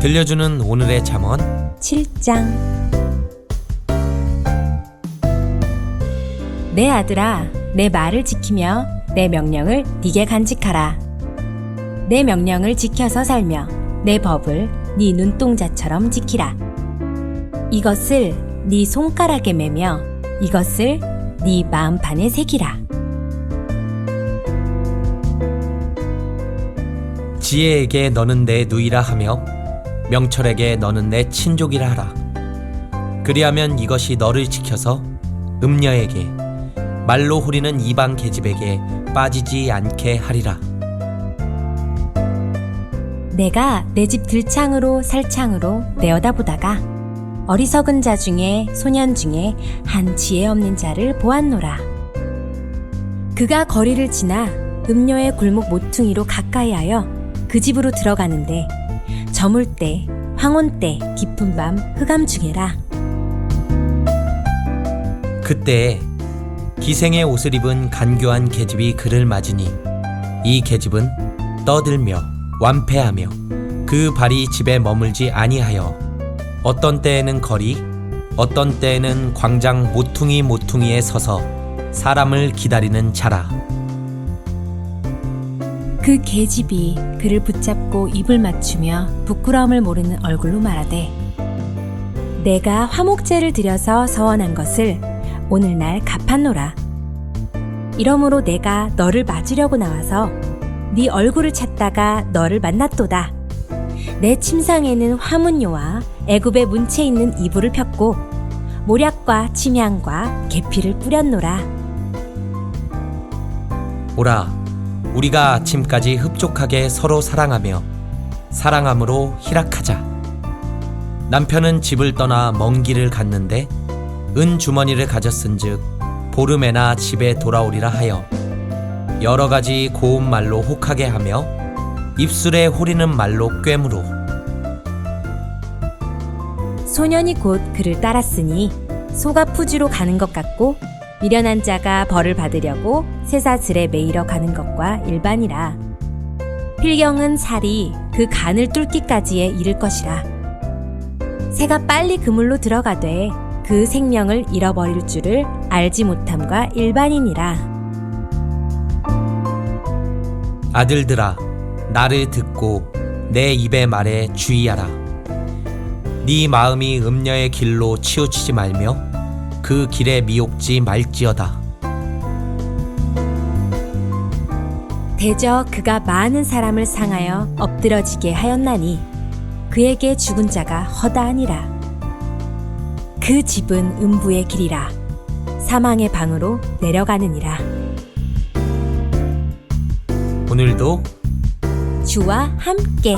들려주는 오늘의 잠언. 7장. 내 아들아 내 말을 지키며 내 명령을 네게 간직하라. 내 명령을 지켜서 살며 내 법을 네 눈동자처럼 지키라. 이것을 네 손가락에 매며 이것을 네 마음판에 새기라. 지혜에게 너는 내 누이라 하며 명철에게 너는 내 친족이라 하라 그리하면 이것이 너를 지켜서 음녀에게 말로 후리는 이방 계집에게 빠지지 않게 하리라 내가 내 집 들창으로 살창으로 내어다보다가 어리석은 자 중에 소년 중에 한 지혜 없는 자를 보았노라. 그가 거리를 지나 음료의 골목 모퉁이로 가까이하여 그 집으로 들어가는데 저물 때 황혼 때 깊은 밤 흑암 중에라. 그때에 기생의 옷을 입은 간교한 계집이 그를 맞으니 이 계집은 떠들며 완패하며 그 발이 집에 머물지 아니하여 어떤 때에는 거리 어떤 때에는 광장 모퉁이 모퉁이에 서서 사람을 기다리는 자라 그 계집이 그를 붙잡고 입을 맞추며 부끄러움을 모르는 얼굴로 말하되 내가 화목제를 드려서 서원한 것을 오늘날 갚았노라. 이러므로 내가 너를 맞으려고 나와서 네 얼굴을 찾다가 너를 만났도다. 내 침상에는 화문요와 애굽의 문채 있는 이불을 폈고 모략과 침향과 계피를 뿌렸노라. 오라 우리가 아침까지 흡족하게 서로 사랑하며 사랑함으로 희락하자. 남편은 집을 떠나 먼 길을 갔는데 은 주머니를 가졌은즉 보름에나 집에 돌아오리라 하여 여러 가지 고운 말로 혹하게 하며 입술에 호리는 말로 꿰므로 소년이 곧 그를 따랐으니 소가 푸주로 가는 것 같고 미련한 자가 벌을 받으려고 쇠사슬에 매이러 가는 것과 일반이라. 필경은 살이 그 간을 뚫기까지에 이를 것이라. 새가 빨리 그물로 들어가되 그 생명을 잃어버릴 줄을 알지 못함과 일반이니라. 아들들아 나를 듣고 내 입의 말에 주의하라. 네 마음이 음녀의 길로 치우치지 말며 그 길에 미혹지 말지어다. 대저 그가 많은 사람을 상하여 엎드러지게 하였나니 그에게 죽은 자가 허다하니라. 그 집은 음부의 길이라 사망의 방으로 내려가느니라. 오늘도 주와 함께